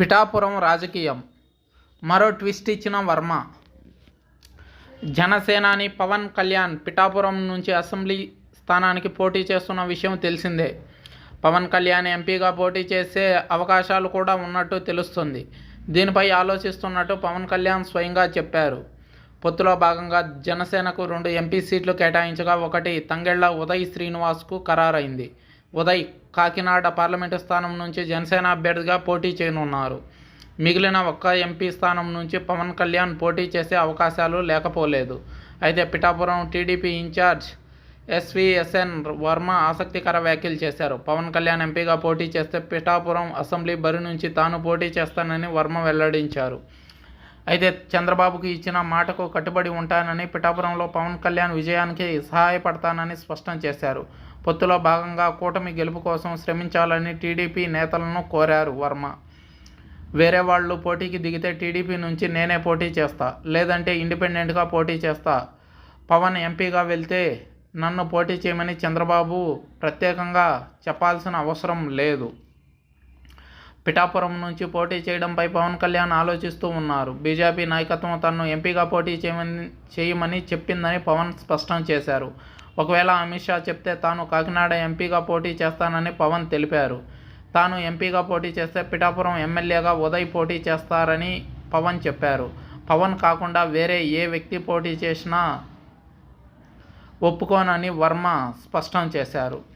పిఠాపురం రాజకీయం. మరో ట్విస్ట్ ఇచ్చిన వర్మ. జనసేనాని పవన్ కళ్యాణ్ పిఠాపురం నుంచి అసెంబ్లీ స్థానానికి పోటీ చేస్తున్న విషయం తెలిసిందే. పవన్ కళ్యాణ్ ఎంపీగా పోటీ చేసే అవకాశాలు కూడా ఉన్నట్టు తెలుస్తుంది. దీనిపై ఆలోచిస్తున్నట్టు పవన్ కళ్యాణ్ స్వయంగా చెప్పారు. పొత్తులో భాగంగా జనసేనకు రెండు ఎంపీ సీట్లు కేటాయించగా ఒకటి తంగెళ్ళ ఉదయ్ శ్రీనివాస్కు ఖరారైంది. ఉదయ్ కాకినాడ పార్లమెంటు స్థానం నుంచి జనసేన అభ్యర్థిగా పోటీ చేయనున్నారు. మిగిలిన ఒక్క ఎంపీ స్థానం నుంచి పవన్ కళ్యాణ్ పోటీ చేసే అవకాశాలు లేకపోలేదు. అయితే Pithapuram TDP incharge SVSN Varma ఆసక్తికర వ్యాఖ్యలు చేశారు. పవన్ కళ్యాణ్ ఎంపీగా పోటీ చేస్తే పిఠాపురం అసెంబ్లీ బరి నుంచి తాను పోటీ చేస్తానని వర్మ వెల్లడించారు. అయితే చంద్రబాబుకు ఇచ్చిన మాటకు కట్టుబడి ఉంటానని పిఠాపురంలో పవన్ కళ్యాణ్ విజయానికి సహాయపడతానని స్పష్టం చేశారు. పొత్తులో భాగంగా కూటమి గెలుపు కోసం శ్రమించాలని టీడీపీ నేతలను కోరారు వర్మ. వేరే వాళ్ళు పోటీకి దిగితే టీడీపీ నుంచి నేనే పోటీ చేస్తా లేదంటే ఇండిపెండెంట్గా పోటీ చేస్తా. పవన్ ఎంపీగా వెళ్తే నన్ను పోటీ చేయమని చంద్రబాబు ప్రత్యేకంగా చెప్పాల్సిన అవసరం లేదు. పిఠాపురం నుంచి పోటీ చేయడంపై పవన్ కళ్యాణ్ ఆలోచిస్తూ ఉన్నారు. బీజేపీ నాయకత్వం తనను ఎంపీగా పోటీ చేయమని చేయమని చెప్పిందని పవన్ స్పష్టం చేశారు. ఒకవేళ అమిత్ షా చెప్తే తాను కాకినాడ ఎంపీగా పోటీ చేస్తానని పవన్ తెలిపారు. తాను ఎంపీగా పోటీ చేస్తే పిఠాపురం ఎమ్మెల్యేగా ఉదయ్ పోటీ చేస్తారని పవన్ చెప్పారు. పవన్ కాకుండా వేరే ఏ వ్యక్తి పోటీ చేసినా ఒప్పుకోనని వర్మ స్పష్టం చేశారు.